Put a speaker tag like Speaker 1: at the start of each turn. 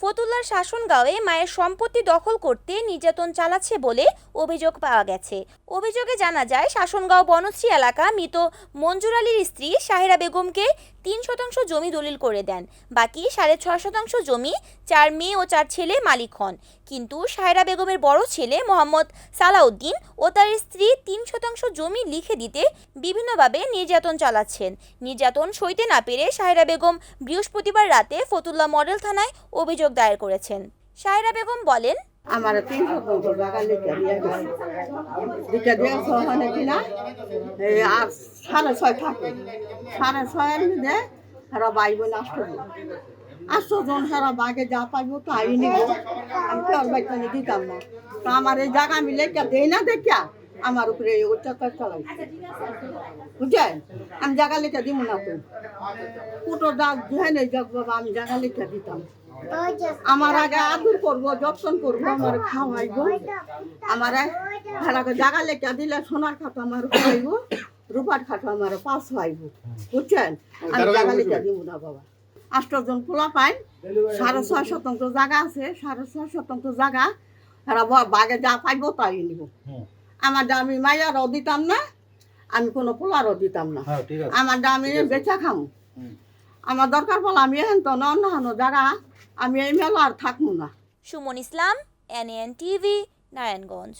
Speaker 1: ফতুল্লার শাসনগাঁওয়ে মায়ের সম্পত্তি দখল করতে নির্যাতন চালাচ্ছে বলে অভিযোগ পাওয়া গেছে। অভিযোগে জানা যায় শাসনগাঁও বনশ্রী এলাকা মৃত মঞ্জুর আলীর স্ত্রী সাহেরা বেগমকে তিন শতাংশ জমি দলিল করে দেন। বাকি সাড়ে ছয় শতাংশ জমি চার মেয়ে ও চার ছেলে মালিক হন। কিন্তু সাহেরা বেগমের বড় ছেলে মোহাম্মদ সালাউদ্দিন ও তার স্ত্রী তিন শতাংশ জমি লিখে দিতে বিভিন্নভাবে নির্যাতন চালাচ্ছেন। নির্যাতন সইতে না পেরে সাহেরা বেগম বৃহস্পতিবার রাতে ফতুল্লা মডেল থানায় অভিযোগ দায়ের করেছেন। সাহেরা বেগম বলেন,
Speaker 2: আমার আর সাড়ে ছয় থাকে। সাড়ে ছয়ের মধ্যে সারা বাইব নষ্ট জন সারা বাঘে যা পাইব তাই নিব। আমি কেউ বাইতে দিতাম না। তো আমার এই জায়গা আমি লেখা দেই না দেখিয়া আমার উপরে অত্যাচার চালাই বুঝছেন? আমি জায়গা লিখে দিব না তো। কুটো দাগ যেখানে যাক বাবা, আমি জায়গা লিখে দিতাম। আমার আগে আদর করব যত্ন করব আমার খাওয়াইবো। আমার ভাড়াকে জায়গা লেখা দিলে সোনার খাতা আমার খাইব রূপার খাতা আমার পাস হইব বুঝছেন? আমি জায়গা লেখা দিব না বাবা। আষ্টজন খোলা পাই সাড়ে ছয় শতাংশ জায়গা আছে সাড়ে ছয় শতাংশ জায়গা তারা বাগে যা পাইব তাই নিব। আমার দা আমি মাইয়ারও দিতাম না আমি কোনো পোলারও দিতাম না।
Speaker 3: হ্যাঁ
Speaker 2: আমার আমি বেচা খাম। আমার দরকার পড়লে আমি এখন তো অন্য জায়গা আমি এই মেলা আর থাকব না।
Speaker 1: Suman Islam NN TV Narayanganj.